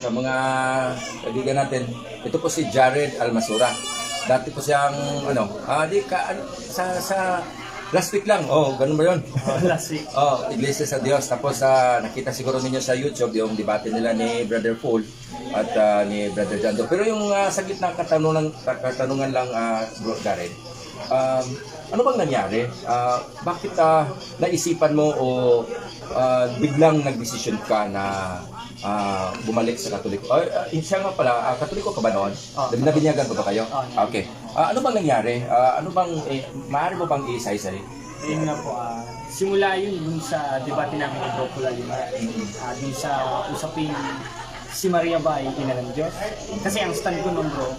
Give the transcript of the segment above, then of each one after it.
Sa mga kaibigan natin, ito po si Jared Almasura. Dati po siyang, ano, ah, di ka, ano, sa, sa, last week lang, oh, ganun ba yun? last week. Oh, Iglesia sa Diyos. Tapos ah, nakita siguro ninyo sa YouTube yung debate nila ni Brother Paul at ah, ni Brother Jando. Pero yung ah, sa gitna katanungan, katanungan lang, ah, Bro Jared, um, ano bang nangyari? Ah, bakit ah, naisipan mo o ah, biglang nagdesisyon ka na ah, bumalik sa Katoliko? Ay, ah, siya nga pala, ah, Katoliko ka ba noon? Oo. Nabinyagan pa ba kayo? Oo. Ah, okay. Ah, ano bang nangyari? Ah, ano bang, eh, maaari mo bang i-say-say? Ayun nga po, ah, simula yun dun sa debate namin ng Brocula Lima. Ah, dun sa usapin si Maria ba ay ina ng Diyos? Kasi ang stand ko nun bro,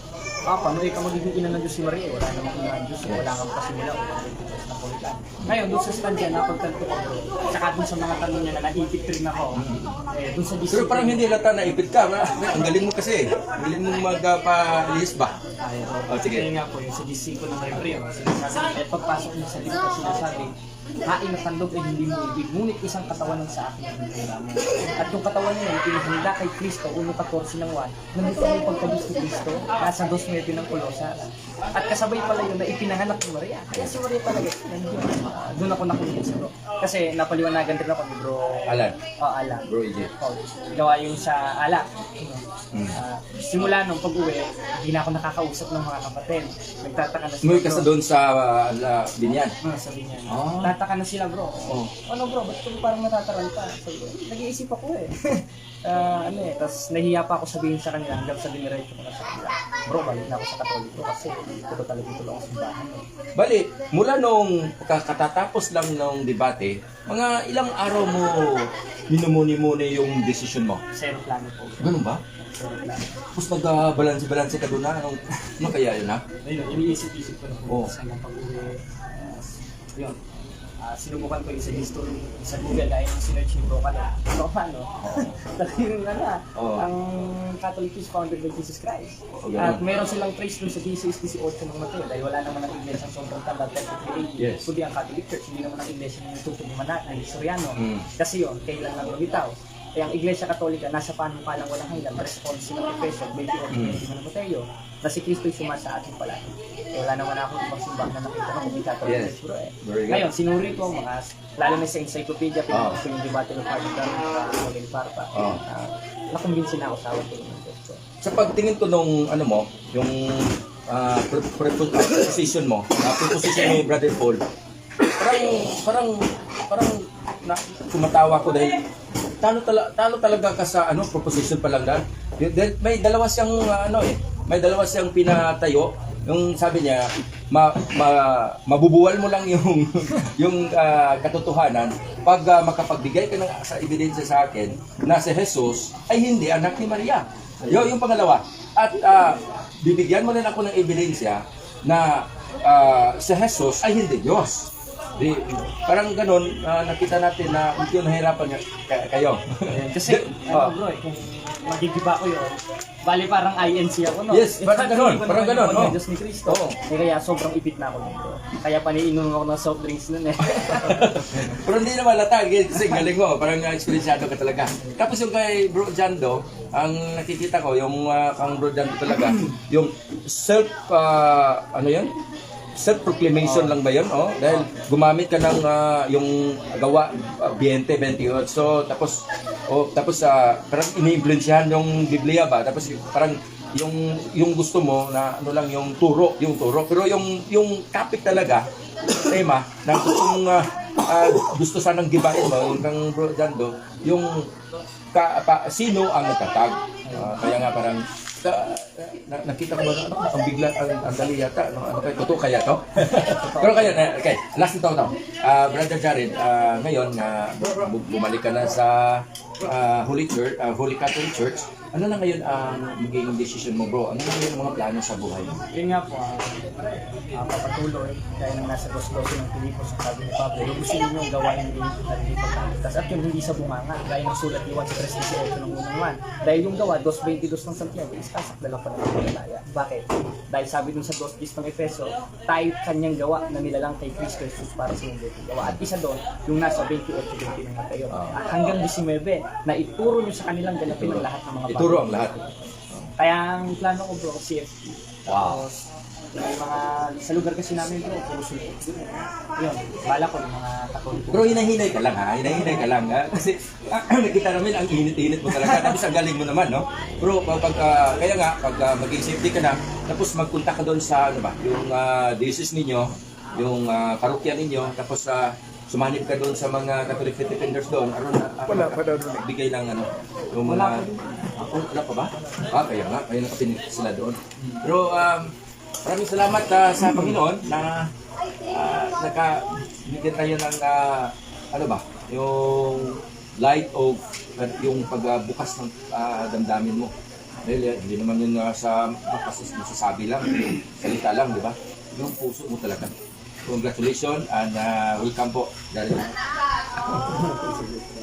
ah, paano eh magiging ina ng Diyos si Maria? Wala namang ina ng Diyos, eh. wala kang pasimula, wala na kulitan. Ngayon, dun sa stand yan, napagtanto ko. Tsaka dun sa mga tanong niya na naipit rin ako. Eh, dun sa Pero discipline. parang hindi lata na ipit ka. Ma- Ang galing mo kasi. Ang galing mo magpa-lihis ba? Ay, Oh, sige. Kaya nga po, yung sa GC ko ng Hebreo, sinasabi, eh, pagpasok niya sa libro, sinasabi, hain at handog ay hindi mo ibig, ngunit isang katawan ng sa akin ang mo. At yung katawan niya, yung pinahanda kay Kristo, 1.14 ng 1, nandito ang pagkabis ni Kristo, nasa 2.9 ng Kolosas. At kasabay pala yun na ipinanganak ni Maria. Kaya si Maria talaga, doon ako nakulit sa bro. Kasi napaliwanagan din ako ni bro Alan. oh, Alan. Bro EJ. Oh, gawa yung sa alak. Hmm. Ah, simula nung pag-uwi, hindi na ako nakakausap ng mga kapatid. Nagtataka na sila. Umuwi ka sa doon sa uh, la, Binyan. Ah, sabi niya. Ah. Tataka na sila bro. Oh. Ano bro, ba't kung parang natataranta? Ko, nag-iisip ako eh. Ah, ano eh, tapos nahiya pa ako sabihin sa kanila hanggang sa diniretso ko na sa kanila. Bro, balik na ako sa katoliko kasi ito talaga ito lang ako sa bahay. Bali, mula nung ka- katatapos lang nung debate, mga ilang araw mo minumuni-muni yung decision mo. Zero plano po. Ganun ba? Tapos nag-balance-balance ka doon na. Anong, ano kaya yun ha? Ayun, iniisip-isip ko na po sa mga pag-uwi. Ah, yun. Ah, sinubukan ko yung sa history sa Google dahil yung sinerch ni Bro Kala. So, ano? Talagang ano, ah, Oo. ang Catholic is founded by Jesus Christ. Ganun. At meron silang trace dun sa Jesus 18 ng Mateo dahil wala naman ang iglesia ang sobrang tanda 33 Yes. Kundi ang Catholic Church, hindi naman ang iglesia ng tutog ni Manat, ng Historiano. Mm. Kasi yun, kailan lang lumitaw. Kaya ang Iglesia Katolika, nasa panumpalang walang hanggan, response ng Efeso, 28, Mm. 20 ng Mateo, na si Kristo'y suma sa atin palagi. Eh, wala naman ako ibang simbahan na nakita ng kundi Catholic Yes. Bro eh. Ngayon, sinuri ko ang mga, lalo na sa encyclopedia, pinag Oh. ko yung debate ng Father Carlos sa Molin Parpa. Oh. Uh, nakumbinsin na ako sa awat ko ng ko. Sa pagtingin ko nung ano mo, yung uh, preposition mo, uh, preposition ni Brother Paul, parang parang parang na, tumatawa ko dahil talo, tala, talo talaga ka sa ano proposition pa lang dahil may dalawa siyang uh, ano eh may dalawa siyang pinatayo yung sabi niya ma, ma, mabubuwal mo lang yung yung ah, katotohanan pag ah, makapagbigay ka ng sa ebidensya sa akin na si Jesus ay hindi anak ni Maria. Yo, yung pangalawa. At ah, bibigyan mo rin ako ng ebidensya na ah, si Jesus ay hindi Diyos. Di, parang ganun, ah, nakita natin na medyo nahirapan nga- ka- kayo. Eh, Kasi, Oh. ano bro eh, kung magigiba ko yun, bali parang INC ako, no? Yes, parang ganun, parang ganun, ano, oh. Diyos ni Cristo. Oo. Eh, kaya sobrang ipit na ako nun, bro. Kaya paniinom ako ng soft drinks nun eh. Pero hindi naman latag, eh, kasi galing mo, parang experienceado ka talaga. Tapos yung kay Bro Jando, ang nakikita ko, yung ah, kang Bro Jando talaga, yung self, ah, ano yun? Self-proclamation lang ba yun? Oh, dahil gumamit ka ng ah, yung gawa, uh, 20, 28. So, tapos, oh, tapos ah, parang ini-influensyahan yung Biblia ba? Tapos parang yung yung gusto mo na ano lang yung turo, yung turo. Pero yung yung topic talaga, tema na kung ah, ah, gusto sanang gibain mo ng Bro Jando, yung ka, pa, sino ang nagtatag. Ah, kaya nga parang ka, na, nakita ko ba ano, ang bigla ang, ang dali yata ano, ano kay totoo kaya to? Pero kaya na okay last nito to Ah, brother Jared ah, ngayon na bu- bumalik ka na sa ah, Holy Church ah, Holy Catholic Church ano na ngayon ang magiging decision mo bro ano na ngayon ang mga plano sa buhay mo Yun nga po, ah, ah, papatuloy, dahil nang nasa dos-doso ng Pilipos sa sabi ni Pablo, lubusin ninyo gawain ni at hindi. At yun hindi sa bunganga, gaya ng sulat ni Juan sa 3.18 ng unang man. Dahil yung gawa, 2.22 ng Santiago, is kasakdala pa ng pagkalaya. Bakit? Dahil sabi dun sa 2.10 ng Efeso, tayo kanyang gawa na nilalang kay Kristo Jesus para sa mundo gawa. At isa doon, yung nasa 28-20 ng Mateo. Ah. At hanggang 19, na ituro nyo sa kanilang ganapin ang lahat ng mga Ituro bagay. ang lahat. Kaya ang plano ko bro, CFP. Wow. Tapos, may mga, sa lugar kasi namin bro, puro sulpot. Yun, bala ko yung mga katoliko. Bro, hinahinay ka lang ha, hinahinay ka lang ha. Kasi ah, nakita namin ang init-init mo talaga. Tapos ang galing mo naman, no? Bro, pag, ah, kaya nga, pag uh, maging safety ka na, tapos magpunta ka doon sa, ano ba, yung uh, diocese ninyo, yung uh, parokya ninyo, tapos uh, sumanib ka doon sa mga Catholic Faith Defenders doon. Aron na, Wala pa daw doon. Bigay ng ano, yung mga... Din. Ah, oh, wala pa ba? Ah, kaya nga, kaya nakapinig sila doon. Pero um, maraming salamat ah, sa Panginoon na uh, nakabigyan tayo ng ah, ano ba, yung light of at yung pagbukas ng ah, damdamin mo. Dahil yan, hindi naman yun ah, sa masasabi lang, salita lang, di ba? Yung puso mo talaga. Congratulations and ah, welcome po. Dahil